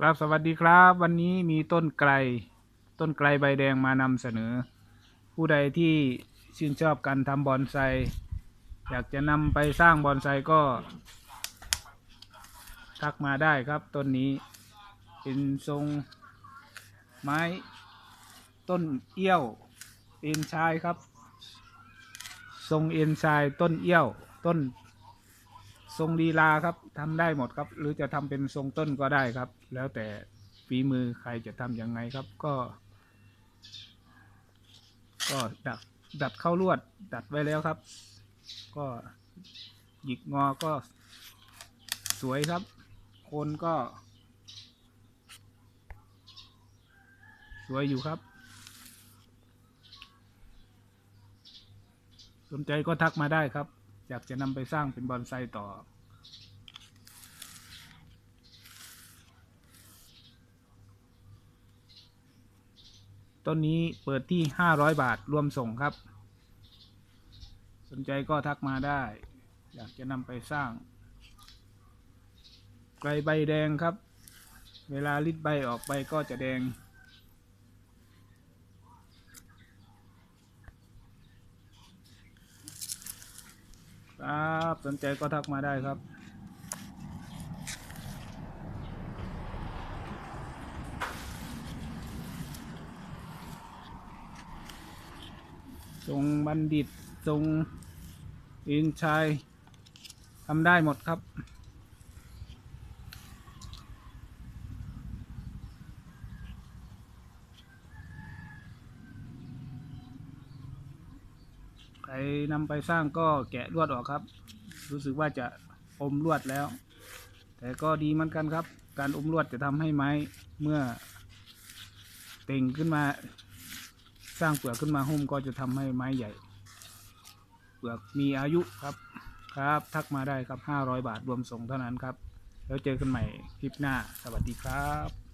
ครับสวัสดีครับ วันนี้มีต้นไกล ต้นไกลใบแดงมานำเสนอ ผู้ใดที่ชื่นชอบการทำบอนไซ อยากจะนำไปสร้างบอนไซก็ ทักมาได้ครับต้นนี้เป็นทรงไม้ ต้นเอี้ยวเอ็นชายครับ ทรงเอ็นชายต้นเอี้ยวต้น ทรงลีลาครับทำได้หมดครับ หรือจะทำเป็นทรงต้นก็ได้ครับ แล้วแต่ฝีมือใครจะทำยังไงครับ ก็ ก็ดัดดัดเข้าลวด ดัดไว้แล้วครับ ก็หยิกงอก็สวยครับ คนก็ สวยอยู่ครับสนใจก็ทักมาได้ครับ อยากจะนำไปสร้างเป็นบอนไซต่อ ต้นนี้เปิดที่ 500 บาทรวมส่งครับ สนใจก็ทักมาได้ อยากจะนำไปสร้าง ไกลใบแดงครับ เวลาลิดใบออกใบก็จะแดง ครับสนใจก็ทักมาได้ครับทรงบัณฑิตทรงอินชัยทำได้หมดครับ ใครนำไปสร้างก็แกะลวดออกครับ รู้สึกว่าจะอมลวดแล้ว แต่ก็ดีเหมือนกันครับ การอมลวดจะทำให้ไม้เมื่อเต่งขึ้นมาสร้างเปลือกขึ้นมาหุ้มก็จะทำให้ไม้ใหญ่ เปลือกมีอายุครับครับ ทักมาได้ครับ 500 บาทรวมส่งเท่านั้นครับ แล้วเจอกันใหม่คลิปหน้า สวัสดีครับ